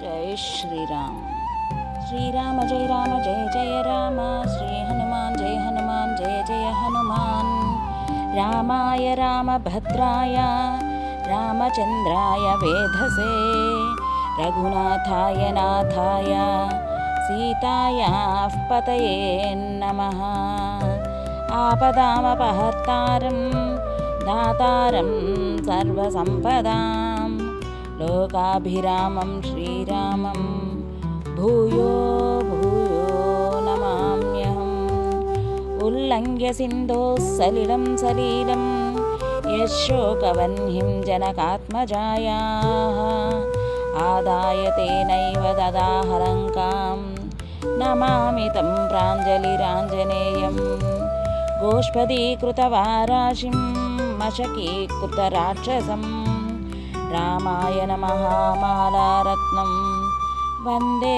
जय श्री राम श्री राम जय राम, जय जय राम। श्री हनुमान, जय हनुमान, जय जय हनुमान। रामाय, रामभद्राय रामचन्द्राय वेधसे। रघुनाथाय, नाथाय, सीतायाः पतये नमः। आपदामपहर्तारं दातारं, सर्वसम्पदाम्। లోకాభిరామం శ్రీరామం భూయో భూయో నమామ్యహం ఉల్లంఘ్య సింధో సలిలం సలీలం యశోకవన్హిం జనకాత్మజాయా ఆదాయ తేనైవ దదాహరంకాం నమామి తం ప్రాంజలిరాంజనేయం గోష్పదీకృతవారాశిం మశకీకృతరాక్షసం రామాయ మహామాలారత్నం వందే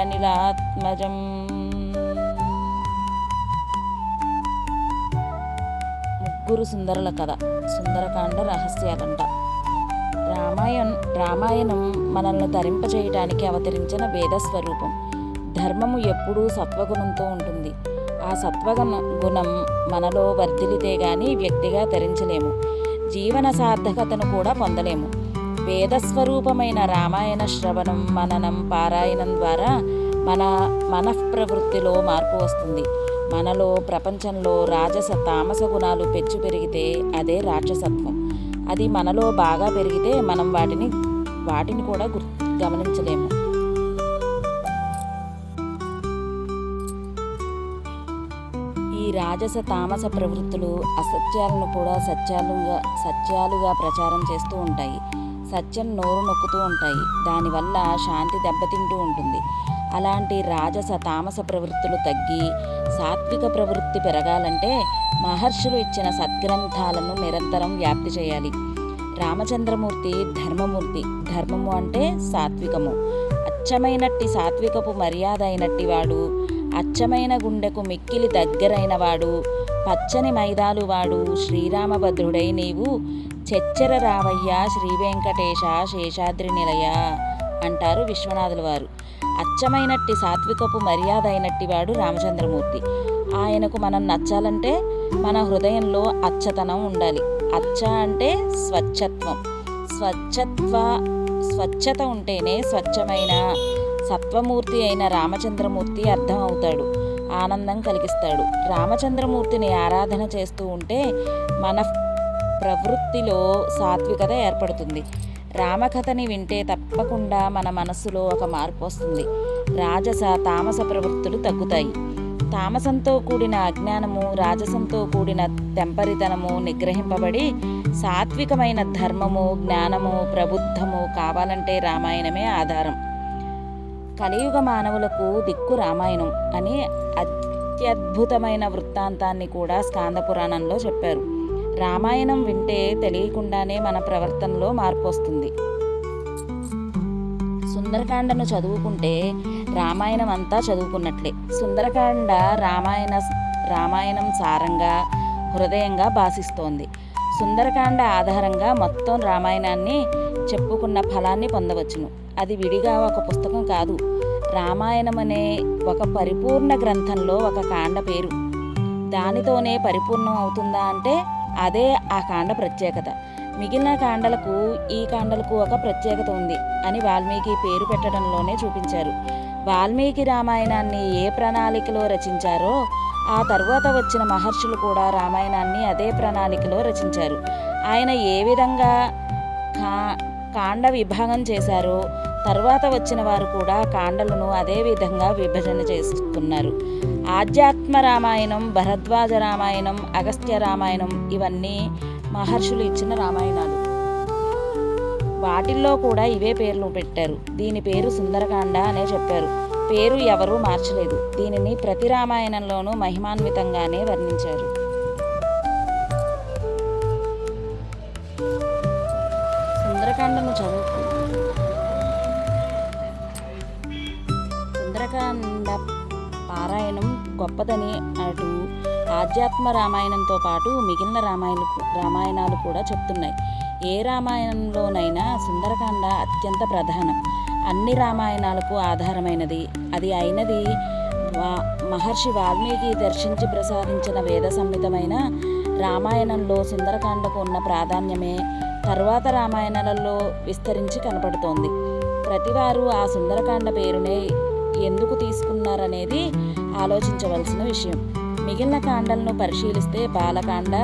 అనిలాత్మజం ముగ్గురు సుందరుల కథ సుందరకాండ రహస్యాలంట రామాయణం రామాయణం మనల్ని ధరింపజేయటానికి అవతరించిన వేదస్వరూపం ధర్మము ఎప్పుడూ సత్వగుణంతో ఉంటుంది. ఆ సత్వగుణ గుణం మనలో వర్ధిలితే గాని వ్యక్తిగా ధరించలేము జీవన సార్థకతను కూడా పొందలేము. వేదస్వరూపమైన రామాయణ శ్రవణం మననం పారాయణం ద్వారా మన మనఃప్రవృత్తిలో మార్పు వస్తుంది. మనలో ప్రపంచంలో రాజస తామస గుణాలు పెచ్చు పెరిగితే అదే రాక్షసత్వం. అది మనలో బాగా పెరిగితే మనం వాటిని వాటిని కూడా గుర్ గమనించలేము. రాజస తామస ప్రవృత్తులు అసత్యాలను కూడా సత్యాలుగా సత్యాలుగా ప్రచారం చేస్తూ ఉంటాయి. సత్యం నోరు నొక్కుతూ ఉంటాయి. దానివల్ల శాంతి దెబ్బతింటూ ఉంటుంది. అలాంటి రాజస తామస ప్రవృత్తులు తగ్గి సాత్విక ప్రవృత్తి పెరగాలంటే మహర్షులు ఇచ్చిన సద్గ్రంథాలను నిరంతరం వ్యాప్తి చేయాలి. రామచంద్రమూర్తి ధర్మమూర్తి. ధర్మము అంటే సాత్వికము. అచ్చమైనట్టి సాత్వికపు మర్యాద అయినట్టి వాడు అచ్చమైన గుండెకు మిక్కిలి దగ్గరైన వాడు పచ్చని మైదాలు వాడు శ్రీరామభద్రుడై నీవు చెచ్చర రావయ్య శ్రీ వెంకటేశ శేషాద్రి నిలయ అంటారు విశ్వనాథుల వారు. అచ్చమైనట్టి సాత్వికపు మర్యాద అయినట్టి వాడు రామచంద్రమూర్తి. ఆయనకు మనం నచ్చాలంటే మన హృదయంలో అచ్చతనం ఉండాలి. అచ్చ అంటే స్వచ్ఛత్వం. స్వచ్ఛత్వ స్వచ్ఛత ఉంటేనే స్వచ్ఛమైన సత్వమూర్తి అయిన రామచంద్రమూర్తి అర్థమవుతాడు. ఆనందం కలిగిస్తాడు. రామచంద్రమూర్తిని ఆరాధన చేస్తూ ఉంటే మన ప్రవృత్తిలో సాత్వికత ఏర్పడుతుంది. రామకథని వింటే తప్పకుండా మన మనస్సులో ఒక మార్పు వస్తుంది. రాజస తామస ప్రవృత్తులు తగ్గుతాయి. తామసంతో కూడిన అజ్ఞానము రాజసంతో కూడిన తెంపరితనము నిగ్రహింపబడి సాత్వికమైన ధర్మము జ్ఞానము ప్రబుద్ధము కావాలంటే రామాయణమే ఆధారం. కలియుగ మానవులకు దిక్కు రామాయణం అని అత్యద్భుతమైన వృత్తాంతాన్ని కూడా స్కాంద పురాణంలో చెప్పారు. రామాయణం వింటే తెలియకుండానే మన ప్రవర్తనలో మార్పు వస్తుంది. సుందరకాండను చదువుకుంటే రామాయణం అంతా చదువుకున్నట్లే. సుందరకాండ రామాయణ రామాయణం సారంగా హృదయంగా భాసిస్తోంది. సుందరకాండ ఆధారంగా మొత్తం రామాయణాన్ని చెప్పుకున్న ఫలాన్ని పొందవచ్చును. అది విడిగా ఒక పుస్తకం కాదు. రామాయణం అనే ఒక పరిపూర్ణ గ్రంథంలో ఒక కాండ పేరు. దానితోనే పరిపూర్ణం అవుతుందా అంటే అదే ఆ కాండ ప్రత్యేకత. మిగిలిన కాండలకు ఈ కాండలకు ఒక ప్రత్యేకత ఉంది అని వాల్మీకి పేరు పెట్టడంలోనే చూపించారు. వాల్మీకి రామాయణాన్ని ఏ ప్రణాళికలో రచించారో ఆ తర్వాత వచ్చిన మహర్షులు కూడా రామాయణాన్ని అదే ప్రణాళికలో రచించారు. ఆయన ఏ విధంగా కా కాండ విభాగం చేశారో. తర్వాత వచ్చిన వారు కూడా కాండలను అదే విధంగా విభజన చేస్తున్నారు ఆధ్యాత్మ రామాయణం భరద్వాజ రామాయణం అగస్త్య రామాయణం ఇవన్నీ మహర్షులు ఇచ్చిన రామాయణాలు. వాటిల్లో కూడా ఇవే పేర్లు పెట్టారు. దీని పేరు సుందరకాండ అనే చెప్పారు. పేరు ఎవరూ మార్చలేదు. దీనిని ప్రతి రామాయణంలోనూ మహిమాన్వితంగానే వర్ణించారు. సుందరకాండను చదువుకు సుందరకాండ పారాయణం గొప్పదని అటు ఆధ్యాత్మ రామాయణంతో పాటు మిగిలిన రామాయణ రామాయణాలు కూడా చెప్తున్నాయి. ఏ రామాయణంలోనైనా సుందరకాండ అత్యంత ప్రధానం. అన్ని రామాయణాలకు ఆధారమైనది. అది అయినది మహర్షి వాల్మీకి దర్శించి ప్రసాదించిన వేద సంహితమైన రామాయణంలో సుందరకాండకు ఉన్న ప్రాధాన్యమే తర్వాత రామాయణాలలో విస్తరించి కనపడుతోంది. ప్రతివారు ఆ సుందరకాండ పేరునే ఎందుకు తీసుకున్నారనేది ఆలోచించవలసిన విషయం. మిగిలిన కాండలను పరిశీలిస్తే బాలకాండ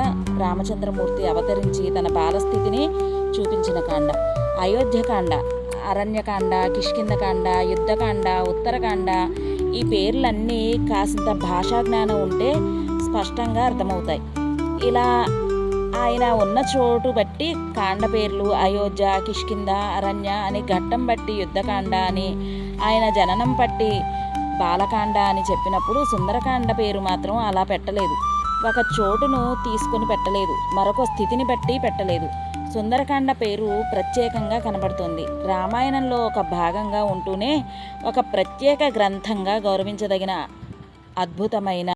రామచంద్రమూర్తి అవతరించి తన బాలస్థితిని చూపించిన కాండ. అయోధ్యకాండ అరణ్యకాండ కిష్కిందకాండ యుద్ధకాండ ఉత్తరకాండ ఈ పేర్లన్నీ కాసింత భాషా జ్ఞానం ఉంటే స్పష్టంగా అర్థమవుతాయి. ఇలా ఆయన ఉన్న చోటు బట్టి కాండ పేర్లు అయోధ్య కిష్కింద అరణ్య అని ఘట్టం బట్టి యుద్ధకాండ అని ఆయన జననం బట్టి బాలకాండ అని చెప్పినప్పుడు సుందరకాండ పేరు మాత్రం అలా పెట్టలేదు. ఒక చోటును తీసుకొని పెట్టలేదు. మరొక స్థితిని బట్టి పెట్టలేదు. సుందరకాండ పేరు ప్రత్యేకంగా కనబడుతుంది. రామాయణంలో ఒక భాగంగా ఉంటూనే ఒక ప్రత్యేక గ్రంథంగా గౌరవించదగిన అద్భుతమైన